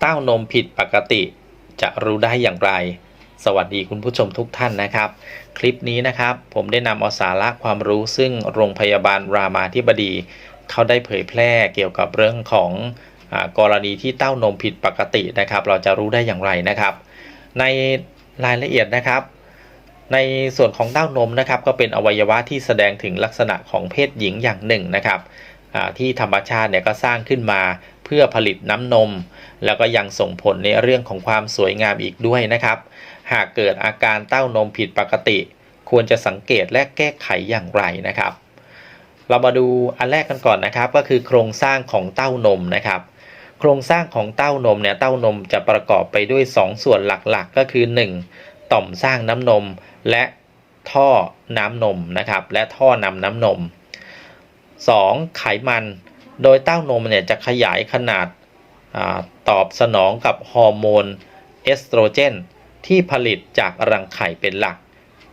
เต้านมผิดปกติจะรู้ได้อย่างไร สวัสดีคุณผู้ชมทุกท่านนะครับ คลิปนี้นะครับ ผมได้นำเอาสาระความรู้ซึ่งโรงพยาบาลรามาธิบดี เขาได้เผยแพร่เกี่ยวกับเรื่องของอกรณีที่เต้านมผิดปกตินะครับ เราจะรู้ได้อย่างไรนะครับ ในรายละเอียดนะครับ ในส่วนของเต้านมนะครับ ก็เป็นอวัยวะที่แสดงถึงลักษณะของเพศหญิงอย่างหนึ่งนะครับที่ธรรมชาติเนี่ยก็สร้างขึ้นมา เพื่อผลิตน้ำนม แล้วก็ยังส่งผลในเรื่องของความสวยงามอีกด้วยนะครับ หากเกิดอาการเต้านมผิดปกติ ควรจะสังเกตและแก้ไขอย่างไรนะครับ เรามาดูอันแรกกันก่อนนะครับ ก็คือโครงสร้างของเต้านมนะครับ โครงสร้างของเต้านมเนี่ยเต้านมจะประกอบไปด้วย 2 ส่วนหลักๆ ก็คือ 1. ต่อมสร้างน้ำนม และท่อน้ำนมนะครับ และท่อนำน้ำนม 2. ไขมัน โดยเต้านมเนี่ยจะขยายขนาดอาตอบสนองกับฮอร์โมนเอสโตรเจน ที่ผลิตจากรังไข่เป็นหลัก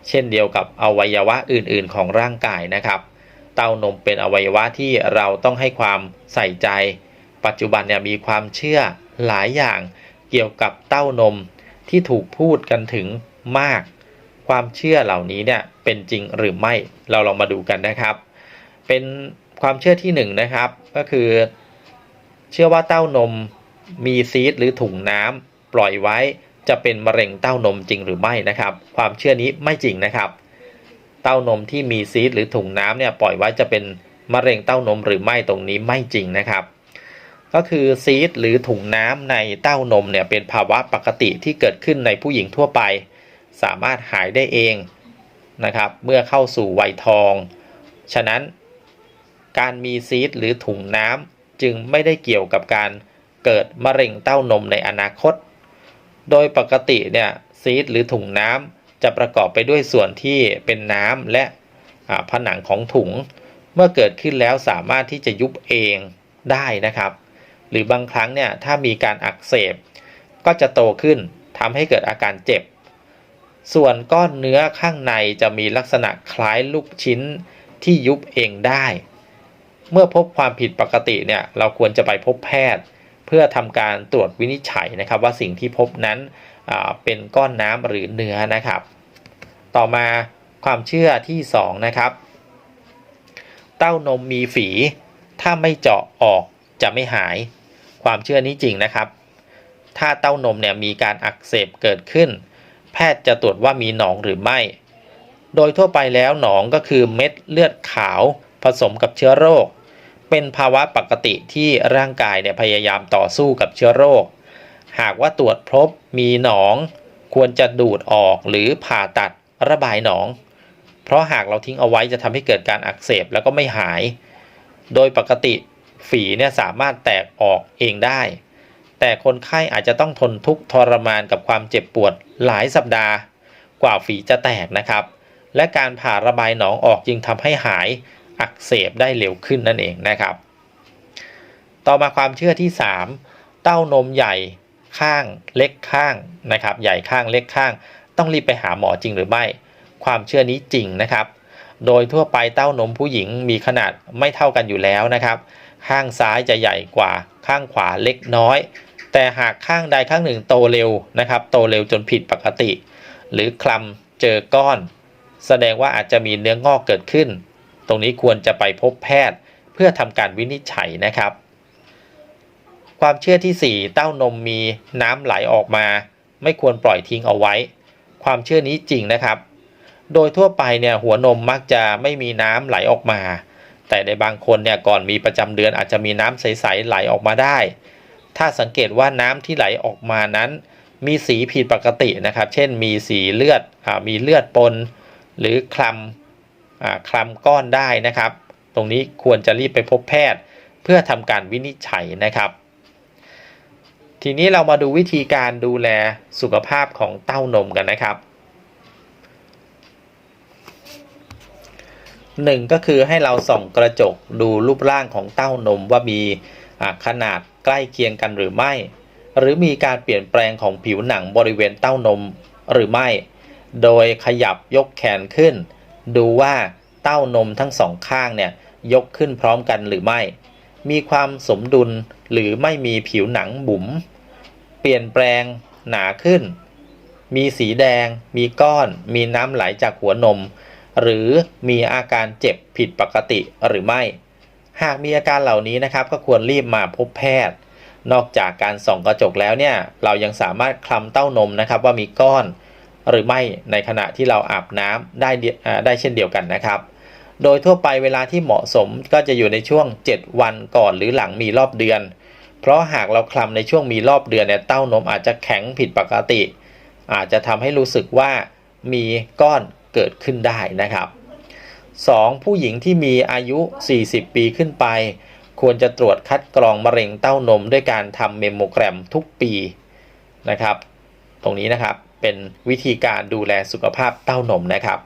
เช่นเดียวกับอวัยวะอื่นๆ ของร่างกายนะครับ เต้านมเป็นอวัยวะที่เราต้องให้ความใส่ใจ ปัจจุบันเนี่ยมีความเชื่อหลายอย่างเกี่ยวกับเต้านมที่ถูกพูดกันถึงมาก ความเชื่อเหล่านี้เนี่ยเป็นจริงหรือไม่เราลองมาดูกันนะครับ เป็น ความเชื่อที่หนึ่งนะครับ ก็คือ เชื่อว่าเต้านมมีซีดหรือถุงน้ำปล่อยไว้จะเป็นมะเร็งเต้านมจริงหรือไม่นะครับ ความเชื่อนี้ไม่จริงนะครับ เต้านมที่มีซีดหรือถุงน้ำเนี่ยปล่อยไว้จะเป็นมะเร็งเต้านมหรือไม่ตรงนี้ไม่จริงนะครับ ก็คือซีดหรือถุงน้ำในเต้านมเนี่ยเป็นภาวะปกติที่เกิดขึ้นในผู้หญิงทั่วไป สามารถหายได้เองนะครับ เมื่อเข้าสู่วัยทอง ฉะนั้น การมีซีดหรือถุงน้ำจึงไม่ได้เกี่ยวกับการเกิดมะเร็งเต้านมในอนาคต โดยปกติเนี่ยซีดหรือถุงน้ำจะประกอบไปด้วยส่วนที่เป็นน้ำและผนังของถุง เมื่อเกิดขึ้นแล้วสามารถที่จะยุบเองได้นะครับ หรือบางครั้งเนี่ยถ้ามีการอักเสบ ก็จะโตขึ้นทำให้เกิดอาการเจ็บ ส่วนก้อนเนื้อข้างในจะมีลักษณะคล้ายลูกชิ้นที่ยุบเองได้ เมื่อพบความผิดปกติเนี่ยเราควรจะไปพบแพทย์ เพื่อทำการตรวจวินิจฉัยนะครับ ว่าสิ่งที่พบนั้นเป็นก้อนน้ำหรือเนื้อนะครับ ต่อมาความเชื่อที่สองนะครับ เต้านมมีฝี ถ้าไม่เจาะออกจะไม่หาย ความเชื่อนี้จริงนะครับ ถ้าเต้านมเนี่ยมีการอักเสบเกิดขึ้น แพทย์จะตรวจว่ามีหนองหรือไม่ โดยทั่วไปแล้วหนองก็คือเม็ดเลือดขาว ผสมกับเชื้อโรค เป็นภาวะปกติที่ร่างกายเนี่ยพยายามต่อสู้กับเชื้อโรค หากว่าตรวจพบมีหนอง ควรจะดูดออกหรือผ่าตัดระบายหนอง เพราะหากเราทิ้งเอาไว้จะทำให้เกิดการอักเสบแล้วก็ไม่หาย โดยปกติฝีเนี่ยสามารถแตกออกเองได้ แต่คนไข้อาจจะต้องทนทุกข์ทรมานกับความเจ็บปวดหลายสัปดาห์ กว่าฝีจะแตกนะครับ และการผ่าระบายหนองออกจึงทำให้หาย อักเสบได้เร็วขึ้นนั่นเองนะครับ ต่อมาความเชื่อที่ 3 เต้านมใหญ่ข้างเล็กข้างนะครับ ใหญ่ข้างเล็กข้าง ต้องรีบไปหาหมอจริงหรือไม่ ความเชื่อนี้จริงนะครับ โดยทั่วไปเต้านมผู้หญิงมีขนาดไม่เท่ากันอยู่แล้วนะครับ ข้างซ้ายจะใหญ่กว่าข้างขวาเล็กน้อย แต่หากข้างใดข้างหนึ่งโตเร็วนะครับ โตเร็วจนผิดปกติ หรือคลำเจอก้อน แสดงว่าอาจจะมีเนื้องอกเกิดขึ้น ตรงนี้ควรจะไปพบแพทย์เพื่อทำการวินิจฉัยนะครับ ความเชื่อที่ 4 เต้านมมีน้ำไหลออกมา ไม่ควรปล่อยทิ้งเอาไว้ ความเชื่อนี้จริงนะครับ โดยทั่วไปเนี่ยหัวนมมักจะไม่มีน้ำไหลออกมา แต่ในบางคนเนี่ยก่อนมีประจำเดือนอาจจะมีน้ำใสๆไหลออกมาได้ ถ้าสังเกตว่าน้ำที่ไหลออกมานั้น มีสีผิดปกตินะครับ เช่นมีสีเลือดอมีเลือดปน หรือคลำอ่า คลำก้อนได้นะครับ ตรงนี้ควรจะรีบไปพบแพทย์ เพื่อทำการวินิจฉัยนะครับ ทีนี้เรามาดูวิธีการดูแลสุขภาพของเต้านมกันนะครับหนึ่งก็คือให้เราส่องกระจกดูรูปร่างของเต้านมว่ามีอ่าขนาดใกล้เคียงกันหรือไม่ หรือมีการเปลี่ยนแปลงของผิวหนังบริเวณเต้านมหรือไม่ โดยขยับยกแขนขึ้น ดูว่าเต้านมทั้งสองข้างเนี่ยยกขึ้นพร้อมกันหรือไม่ มีความสมดุลหรือไม่มีผิวหนังบุ๋ม เปลี่ยนแปลงหนาขึ้น มีสีแดง มีก้อน มีน้ำไหลจากหัวนม หรือมีอาการเจ็บผิดปกติหรือไม่ หากมีอาการเหล่านี้นะครับก็ควรรีบมาพบแพทย์ นอกจากการส่องกระจกแล้วเนี่ยเรายังสามารถคลำเต้านมนะครับว่ามีก้อน หรือไม่ในขณะที่เราอาบน้ำได้ได้เช่นเดียวกันนะครับ โดยทั่วไปเวลาที่เหมาะสมก็จะอยู่ในช่วง 7 วันก่อนหรือหลังมีรอบเดือน เพราะหากเราคลำในช่วงมีรอบเดือนเนี่ยเต้านมอาจจะแข็งผิดปกติ อาจจะทำให้รู้สึกว่ามีก้อนเกิดขึ้นได้นะครับ 2. ผู้หญิงที่มีอายุ 40 ปีขึ้นไป ควรจะตรวจคัดกรองมะเร็งเต้านมด้วยการทำเมมโมแกรมทุกปีนะครับ ตรงนี้นะครับเป็นวิธีการดูแลสุขภาพเต้านมนะครับ